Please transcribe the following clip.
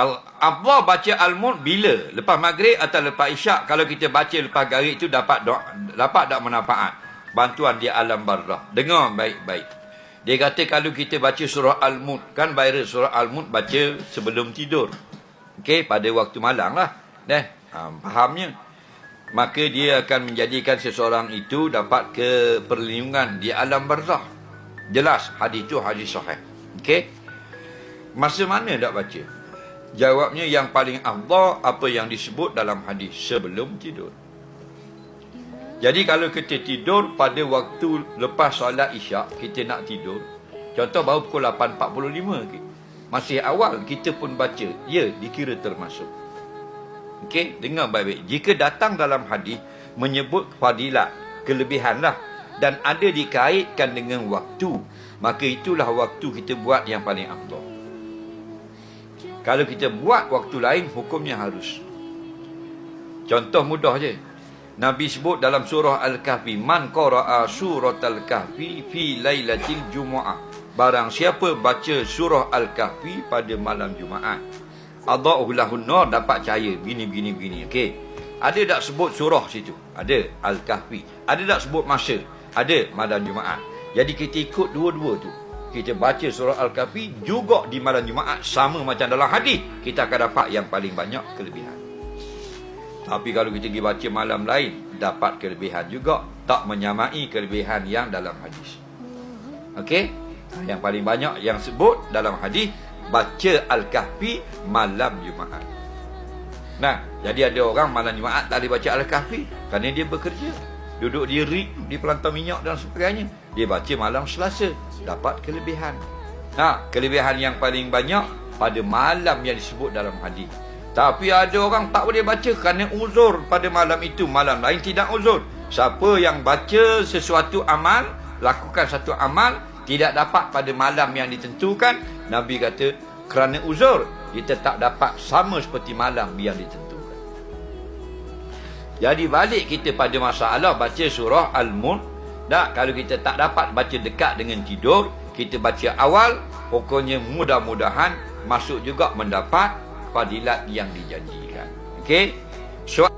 Al Allah baca Al-Mulk bila? Lepas maghrib atau lepas isyak? Kalau kita baca lepas garik itu dapat doa, dapat tak manfaat? Bantuan di alam barzah. Dengar baik-baik. Dia kata kalau kita baca surah Al-Mulk, kan viral surah Al-Mulk baca sebelum tidur. Okey, pada waktu malam lah. Ha, fahamnya. Maka dia akan menjadikan seseorang itu dapat ke perlindungan di alam barzah. Jelas, hadis itu hadis sahih. Okey? Masa mana tak baca? Jawabnya yang paling afdal apa yang disebut dalam hadis sebelum tidur. Jadi kalau kita tidur pada waktu lepas solat isyak, kita nak tidur. Contoh baru pukul 8.45. Masih awal kita pun baca. Ya, dikira termasuk. Okey, dengar baik-baik. Jika datang dalam hadis menyebut fadilat, kelebihan lah. Dan ada dikaitkan dengan waktu. Maka itulah waktu kita buat yang paling afdal. Kalau kita buat waktu lain, hukumnya harus. Contoh mudah je. Nabi sebut dalam surah Al-Kahfi, Man qara'a surat Al-Kahfi fi lailatil Jumu'ah. Barang siapa baca surah Al-Kahfi pada malam Jumaat. Adha'u lahun nur dapat cahaya. Begini, begini, begini. Okey. Ada tak sebut surah situ? Ada. Al-Kahfi. Ada tak sebut masa? Ada. Malam Jumaat. Jadi kita ikut dua-dua tu kita baca surah Al-Kahfi juga di malam Jumaat sama macam dalam hadis. Kita akan dapat yang paling banyak kelebihan. Tapi kalau kita pergi baca malam lain dapat kelebihan juga. Tak menyamai kelebihan yang dalam hadis. Okey? Yang paling banyak yang sebut dalam hadis baca Al-Kahfi malam Jumaat. Nah jadi ada orang malam Jumaat tak boleh baca Al-Kahfi kerana dia bekerja duduk di rig di pelantar minyak dan sebagainya. Dia baca malam Selasa dapat kelebihan. Ha kelebihan yang paling banyak pada malam yang disebut dalam hadis. Tapi ada orang tak boleh baca kerana uzur pada malam itu. Malam lain tidak uzur. Siapa yang baca sesuatu amal lakukan satu amal tidak dapat pada malam yang ditentukan nabi kata kerana uzur dia tetap dapat sama seperti malam yang ditentukan jadi balik kita pada masalah baca surah Al-Mulk. Tak, kalau kita tak dapat baca dekat dengan tidur, kita baca awal, pokoknya mudah-mudahan masuk juga mendapat fadilat yang dijanjikan. Okey? Soal